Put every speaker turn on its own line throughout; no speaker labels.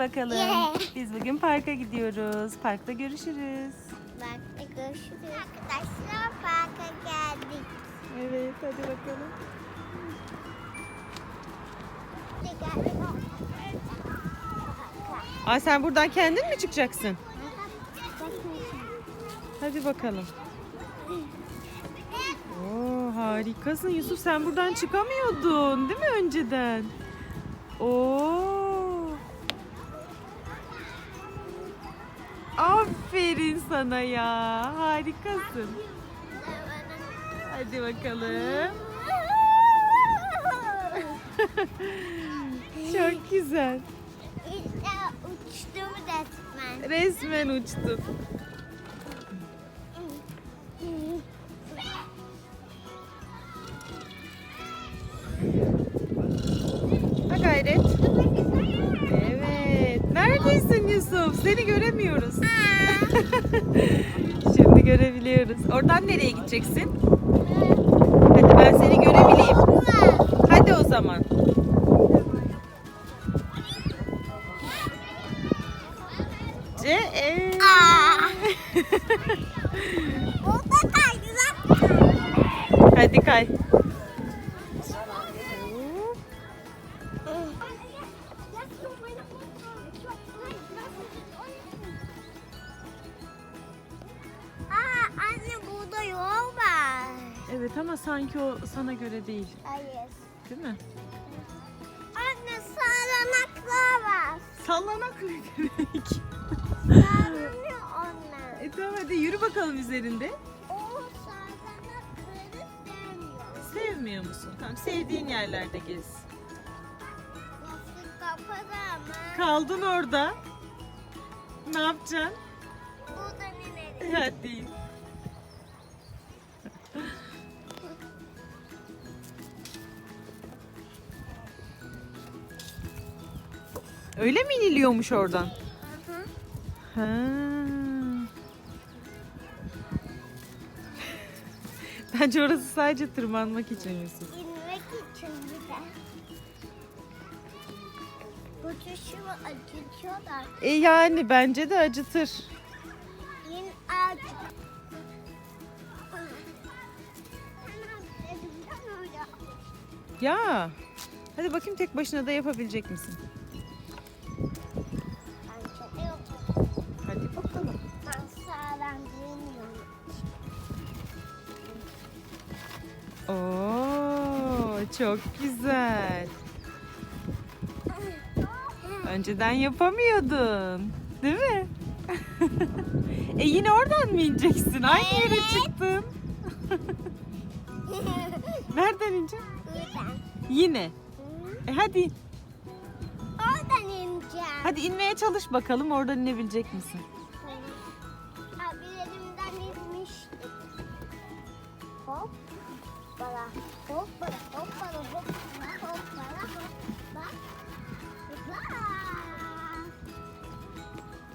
bakalım.
Yeah.
Biz bugün parka gidiyoruz. Parkta görüşürüz.
Parkta görüşürüz. Arkadaşlar parka geldik.
Evet hadi bakalım. Aa sen buradan kendin mi çıkacaksın? Hadi bakalım. Oo harikasın Yusuf sen buradan çıkamıyordun değil mi önceden? Oo. Aferin sana ya. Harikasın. Hadi bakalım. Çok güzel.
Uçtum resmen.
Resmen uçtun. Ha gayret. Evet. Neredesin Yusuf? Seni göremiyoruz. Şimdi görebiliyoruz. Oradan nereye gideceksin? Hadi ben seni görebileyim. Hadi o zaman. C e.
Kaydırak.
Hadi kay. Sanki o sana göre değil.
Hayır.
Değil mi?
Anne sağlanaklar var.
Sallanak ne demek?
Sağlanıyor onlar.
E tamam hadi yürü bakalım üzerinde.
O sağlanakları sevmiyor.
Sevmiyor musun? Tamam sevdiğin yerlerde gez.
Nasıl kapalı ama.
Kaldın orada. Ne yapacaksın?
Buradan inelim.
Hadi. Öyle mi iniliyormuş oradan? Ha. Bence orası sadece tırmanmak için Yusuf.
İnmek için bir de. Bu tuşu acıtıyorlar.
E yani bence de acıtır.
İn öyle.
Ya. Hadi bakayım tek başına da yapabilecek misin? Çok güzel. Önceden yapamıyordun. Değil mi? e yine oradan mı ineceksin? Aynı yere
Evet.
çıktın. Nereden ineceksin?
Buradan.
Yine. E hadi.
Oradan ineceğim.
Hadi inmeye çalış bakalım. Oradan inebilecek misin?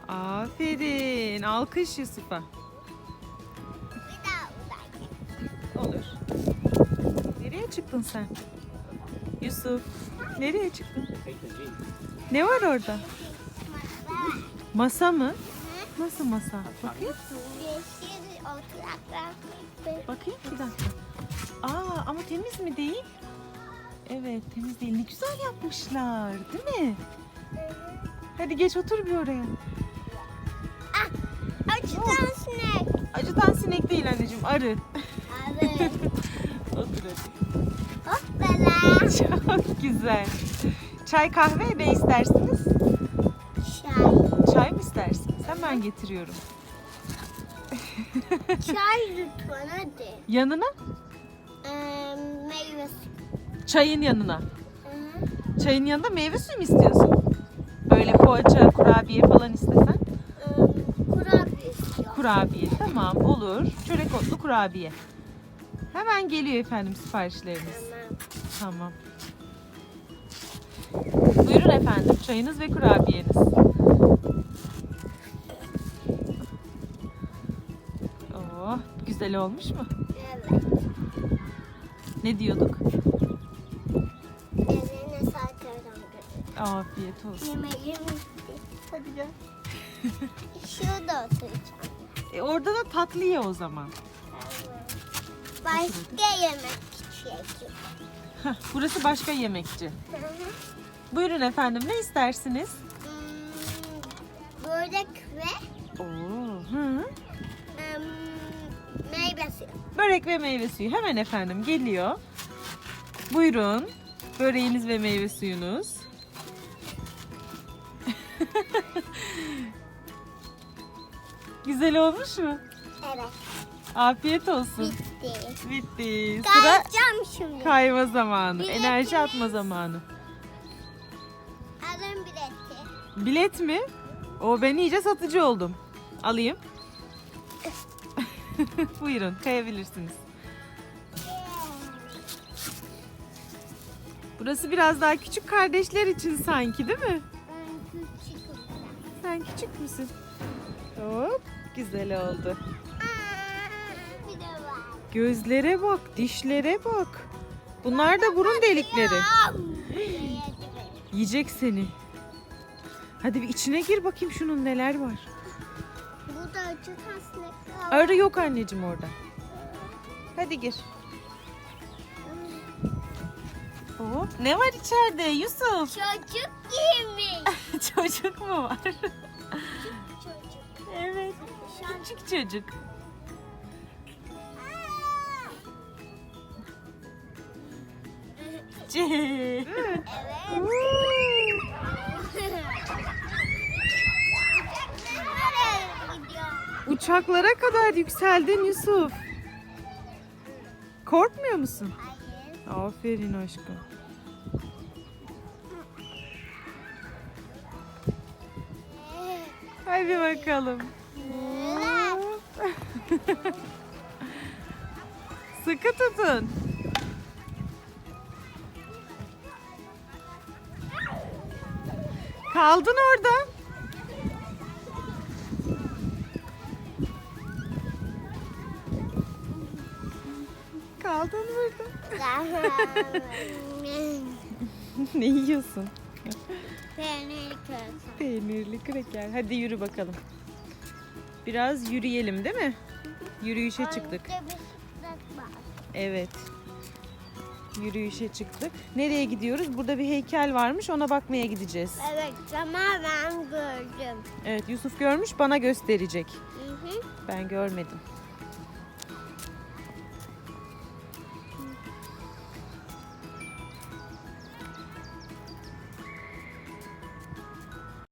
Aferin. Alkış Yusuf'a.
Bir daha buradan.
Olur. Nereye çıktın sen? Yusuf. Nereye çıktın? Ne var orada? Masa mı? Nasıl masa? Bakayım. Bakayım bir dakika. Aa ama temiz mi değil? Evet temiz değil. Ne güzel yapmışlar değil mi? Hadi geç otur bir oraya.
Ah, açıdan sinek.
Acıdan sinek değil anneciğim arı.
Evet.
otur hadi.
Hoppala.
Çok güzel. Çay kahve ne istersiniz?
Çay.
Çay mı istersiniz? Hemen getiriyorum.
Çay lütfen hadi.
Yanına?
Ee, meyve suyu.
Çayın yanına.
Hı.
Çayın yanında meyve suyu mu istiyorsun? Böyle poğaça, kurabiye falan istesen.
Ee, kurabiye istiyor.
Kurabiye tamam olur. Çörek otlu kurabiye. Hemen geliyor efendim siparişleriniz.
Tamam.
Tamam. Buyurun efendim çayınız ve kurabiyeniz. Oh güzel olmuş mu? Ne diyorduk?
Eline sağlık Erdem.
Afiyet olsun.
Yemeğim.
Hadi gel.
Şurada oturacağım.
E, orada da tatlı ye o zaman.
Başka yemek içecek.
Heh, burası başka yemekçi. Buyurun efendim ne istersiniz?
Hmm, börek ve
Oo. Hı.
em, meyve suyu.
Börek ve meyve suyu hemen efendim geliyor. Buyurun. Böreğiniz ve meyve suyunuz. Güzel olmuş mu?
Evet.
Afiyet olsun.
Bitti.
Bitti. Sıra
Kayacağım şimdi.
kayma zamanı.
Biletimiz.
Enerji atma zamanı.
Alın bileti.
Bilet mi? O ben iyice satıcı oldum. Alayım. Buyurun kayabilirsiniz. Burası biraz daha küçük kardeşler için sanki değil mi?
Ben küçük olacağım.
Sen küçük müsün? Hop güzel oldu.
Bir de var.
Gözlere bak, dişlere bak. Bunlar da burun delikleri. Yiyecek seni. Hadi bir içine gir bakayım şunun neler var.
Bu da acı taslık.
Arı yok anneciğim orada. Hadi gir. Hop. Ne var içeride Yusuf?
Çocuk yemiş.
Çocuk mu var?
Çocuk.
evet. Küçük çocuk.
Evet. Nereye gidiyor?
Uçaklara kadar yükseldin Yusuf. Korkmuyor musun?
Hayır.
Aferin aşkım. Hadi bakalım. Sıkı tutun. Kaldın orada. Kaldın burada. ne yiyorsun?
Peynir kötü.
Peynirli kreker. Hadi yürü bakalım. Biraz yürüyelim değil mi? Yürüyüşe çıktık. Evet. Yürüyüşe çıktık. Nereye gidiyoruz? Burada bir heykel varmış. Ona bakmaya gideceğiz.
Evet ama ben gördüm.
Evet Yusuf görmüş bana gösterecek.
Hı hı.
Ben görmedim.